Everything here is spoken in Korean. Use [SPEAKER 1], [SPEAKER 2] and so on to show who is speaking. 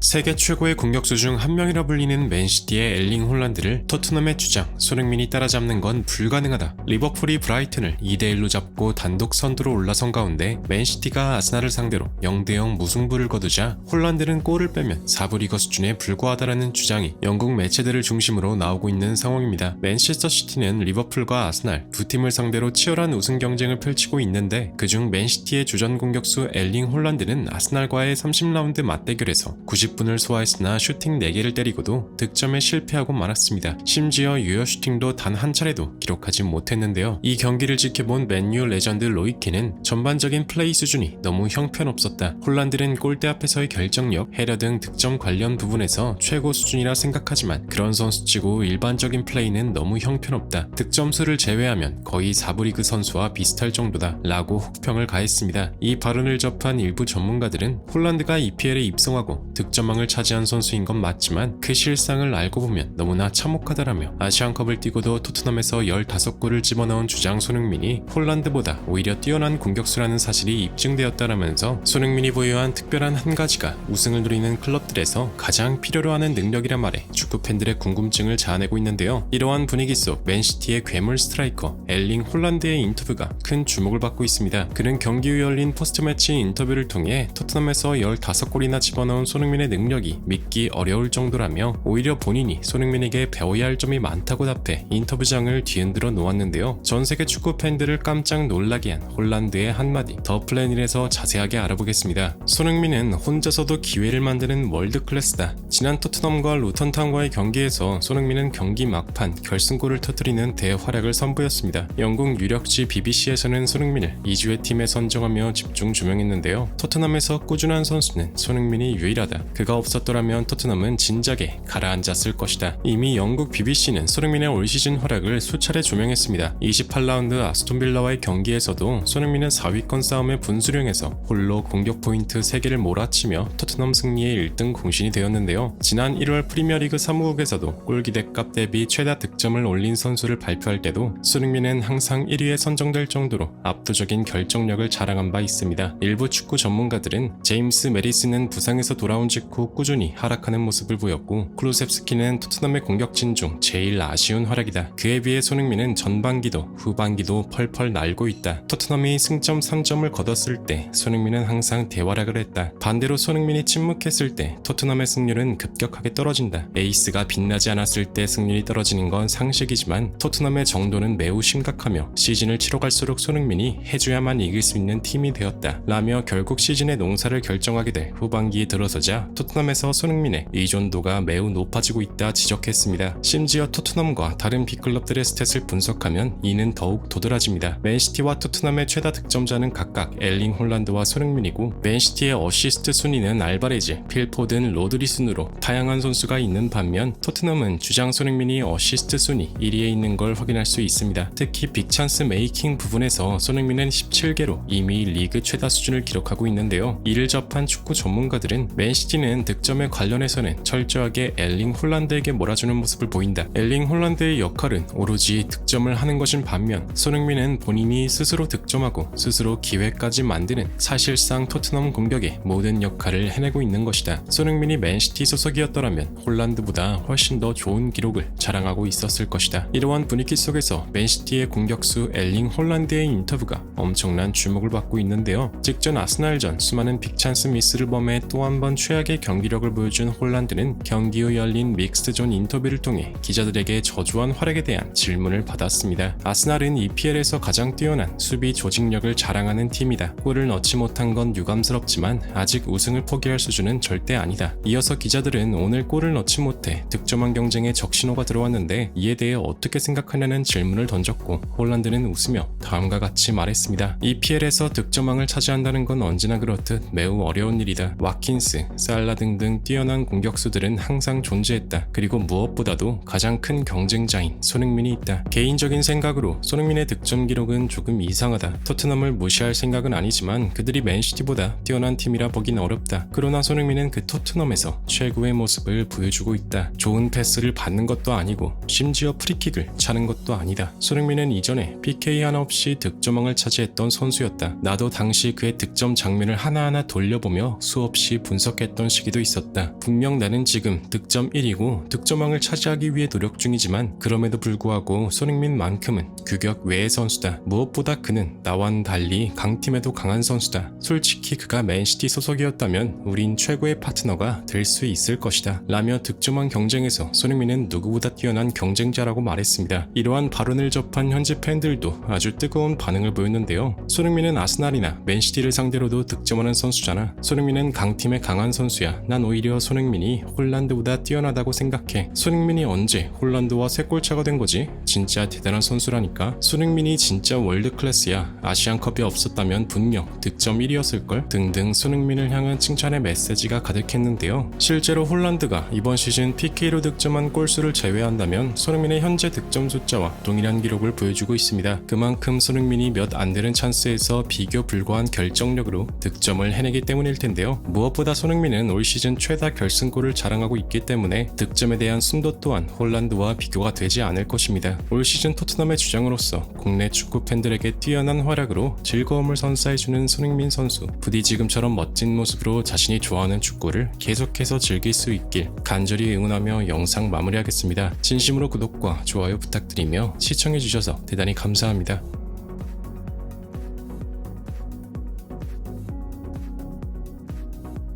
[SPEAKER 1] 세계 최고의 공격수 중 한 명이라 불리는 맨시티의 엘링 홀란드를 토트넘의 주장 손흥민이 따라잡는 건 불가능하다. 리버풀이 브라이튼을 2대1로 잡고 단독 선두로 올라선 가운데 맨시티가 아스날을 상대로 0대0 무승부를 거두자 홀란드는 골을 빼면 4부 리거 수준에 불과하다라는 주장이 영국 매체들을 중심으로 나오고 있는 상황입니다. 맨체스터 시티는 리버풀과 아스날 두 팀을 상대로 치열한 우승 경쟁을 펼치고 있는데 그중 맨시티의 주전 공격수 엘링 홀란드는 아스날과의 30라운드 맞대결에서 90 분을 소화했으나 슈팅 4개를 때리고도 득점에 실패하고 말았습니다. 심지어 유효 슈팅도 단 한 차례도 기록하지 못했는데요. 이 경기를 지켜본 맨유 레전드 로이키는 전반적인 플레이 수준이 너무 형편없었다. 홀란드는 골대 앞에서의 결정력, 헤더 등 득점 관련 부분에서 최고 수준이라 생각하지만 그런 선수치고 일반적인 플레이는 너무 형편없다. 득점수를 제외하면 거의 4부 리그 선수와 비슷할 정도다. 라고 혹평을 가했습니다. 이 발언을 접한 일부 전문가들은 홀란드가 EPL에 입성하고 득점 왕을 차지한 선수인 건 맞지만 그 실상을 알고 보면 너무나 참혹하다라며 아시안컵을 뛰고도 토트넘에서 15골을 집어넣은 주장 손흥민이 홀란드보다 오히려 뛰어난 공격수라는 사실이 입증되었다라면서 손흥민이 보유한 특별한 한 가지가 우승을 누리는 클럽들에서 가장 필요로 하는 능력이라 말해 축구 팬들의 궁금증을 자아내고 있는데요. 이러한 분위기 속 맨시티의 괴물 스트라이커 엘링 홀란드의 인터뷰가 큰 주목을 받고 있습니다. 그는 경기 후 열린 포스트 매치 인터뷰를 통해 토트넘에서 15골이나 집어넣은 손흥민의 능력이 믿기 어려울 정도라며 오히려 본인이 손흥민에게 배워야 할 점이 많다고 답해 인터뷰장을 뒤흔들어 놓았는데요. 전 세계 축구 팬들을 깜짝 놀라게 한 홀란드의 한마디 더 플래닛에서 자세하게 알아보겠습니다. 손흥민은 혼자서도 기회를 만드는 월드 클래스다. 지난 토트넘과 루턴타운과의 경기에서 손흥민은 경기 막판 결승골을 터뜨리는 대활약을 선보였습니다. 영국 유력지 BBC에서는 손흥민을 2주의 팀에 선정하며 집중 조명했는데요. 토트넘에서 꾸준한 선수는 손흥민이 유일하다. 그가 없었더라면 토트넘은 진작에 가라앉았을 것이다. 이미 영국 BBC는 손흥민의 올 시즌 활약을 수차례 조명했습니다. 28라운드 아스톤빌라와의 경기에서도 손흥민은 4위권 싸움의 분수령에서 홀로 공격 포인트 3개를 몰아치며 토트넘 승리의 1등 공신이 되었는데요. 지난 1월 프리미어리그 사무국에서도 골기대값 대비 최다 득점을 올린 선수를 발표할 때도 손흥민은 항상 1위에 선정될 정도로 압도적인 결정력을 자랑한 바 있습니다. 일부 축구 전문가들은 제임스 메리스는 부상에서 돌아온 직후 꾸준히 하락하는 모습을 보였고 클루셉스키는 토트넘의 공격진 중 제일 아쉬운 활약이다. 그에 비해 손흥민은 전반기도 후반기도 펄펄 날고 있다. 토트넘이 승점 3점을 거뒀을 때 손흥민은 항상 대활약을 했다. 반대로 손흥민이 침묵했을 때 토트넘의 승률은 급격하게 떨어진다. 에이스가 빛나지 않았을 때 승률이 떨어지는 건 상식이지만 토트넘의 정도는 매우 심각하며 시즌을 치러 갈수록 손흥민이 해줘야만 이길 수 있는 팀이 되었다. 라며 결국 시즌의 농사를 결정하게 돼 후반기에 들어서자 토트넘에서 손흥민의 의존도가 매우 높아지고 있다 지적했습니다. 심지어 토트넘과 다른 빅클럽들의 스탯을 분석하면 이는 더욱 도드라집니다. 맨시티와 토트넘의 최다 득점자는 각각 엘링 홀란드와 손흥민이고 맨시티의 어시스트 순위는 알바레즈, 필포든, 로드리 순으로 다양한 선수가 있는 반면 토트넘은 주장 손흥민이 어시스트 순위 1위에 있는 걸 확인할 수 있습니다. 특히 빅찬스 메이킹 부분에서 손흥민은 17개로 이미 리그 최다 수준을 기록하고 있는데요. 이를 접한 축구 전문가들은 맨시티는 득점에 관련해서는 철저하게 엘링 홀란드에게 몰아주는 모습을 보인다. 엘링 홀란드의 역할은 오로지 득점을 하는 것인 반면 손흥민은 본인이 스스로 득점하고 스스로 기회까지 만드는 사실상 토트넘 공격의 모든 역할을 해내고 있는 것이다. 손흥민이 맨시티 소속이었더라면 홀란드보다 훨씬 더 좋은 기록을 자랑하고 있었을 것이다. 이러한 분위기 속에서 맨시티의 공격수 엘링 홀란드의 인터뷰가 엄청난 주목을 받고 있는데요. 직전 아스날전 수많은 빅찬스 미스를 범해 또 한 번 최악의 경기력을 보여준 홀란드는 경기 후 열린 믹스존 인터뷰를 통해 기자들에게 저조한 활약에 대한 질문을 받았습니다. 아스날은 EPL에서 가장 뛰어난 수비 조직력을 자랑하는 팀이다. 골을 넣지 못한 건 유감스럽지만 아직 우승을 포기할 수준은 절대 아니다. 이어서 기자들은 오늘 골을 넣지 못해 득점왕 경쟁에 적신호가 들어왔는데 이에 대해 어떻게 생각하냐는 질문을 던졌고 홀란드는 웃으며 다음과 같이 말했습니다. EPL에서 득점왕을 차지한다는 건 언제나 그렇듯 매우 어려운 일이다. 와킨스, 살라 등등 뛰어난 공격수들은 항상 존재했다. 그리고 무엇보다도 가장 큰 경쟁자인 손흥민이 있다. 개인적인 생각으로 손흥민의 득점 기록은 조금 이상하다. 토트넘을 무시할 생각은 아니지만 그들이 맨시티보다 뛰어난 팀이라 보긴 어렵다. 그러나 손흥민은 그 토트넘에서 최고의 모습을 보여주고 있다. 좋은 패스를 받는 것도 아니고 심지어 프리킥을 차는 것도 아니다. 손흥민은 이전에 PK 하나 없이 득점왕을 차지했던 선수였다. 나도 당시 그의 득점 장면을 하나하나 돌려보며 수없이 분석했던 그런 시기도 있었다. 분명 나는 지금 득점 1위고 득점왕을 차지하기 위해 노력 중이지만 그럼에도 불구하고 손흥민만큼은 규격 외의 선수다. 무엇보다 그는 나와는 달리 강팀에도 강한 선수다. 솔직히 그가 맨시티 소속이었다면 우린 최고의 파트너가 될 수 있을 것이다. 라며 득점왕 경쟁에서 손흥민은 누구보다 뛰어난 경쟁자라고 말했습니다. 이러한 발언을 접한 현지 팬들도 아주 뜨거운 반응을 보였는데요. 손흥민은 아스날이나 맨시티를 상대로도 득점하는 선수잖아. 손흥민은 강팀의 강한 선수 야. 난 오히려 손흥민이 홀란드보다 뛰어나다고 생각해. 손흥민이 언제 홀란드와 세 골차가 된 거지? 진짜 대단한 선수라니까. 손흥민이 진짜 월드 클래스야. 아시안컵이 없었다면 분명 득점 1위였을걸? 등등 손흥민을 향한 칭찬의 메시지가 가득했는데요. 실제로 홀란드가 이번 시즌 PK로 득점한 골수를 제외한다면 손흥민의 현재 득점 숫자와 동일한 기록을 보여주고 있습니다. 그만큼 손흥민이 몇 안 되는 찬스에서 비교 불과한 결정력으로 득점을 해내기 때문일 텐데요. 무엇보다 손흥민은 올 시즌 최다 결승골을 자랑하고 있기 때문에 득점에 대한 순도 또한 홀란드와 비교가 되지 않을 것입니다. 올 시즌 토트넘의 주장으로서 국내 축구 팬들에게 뛰어난 활약으로 즐거움을 선사해주는 손흥민 선수. 부디 지금처럼 멋진 모습으로 자신이 좋아하는 축구를 계속해서 즐길 수 있길 간절히 응원하며 영상 마무리하겠습니다. 진심으로 구독과 좋아요 부탁드리며 시청해주셔서 대단히 감사합니다.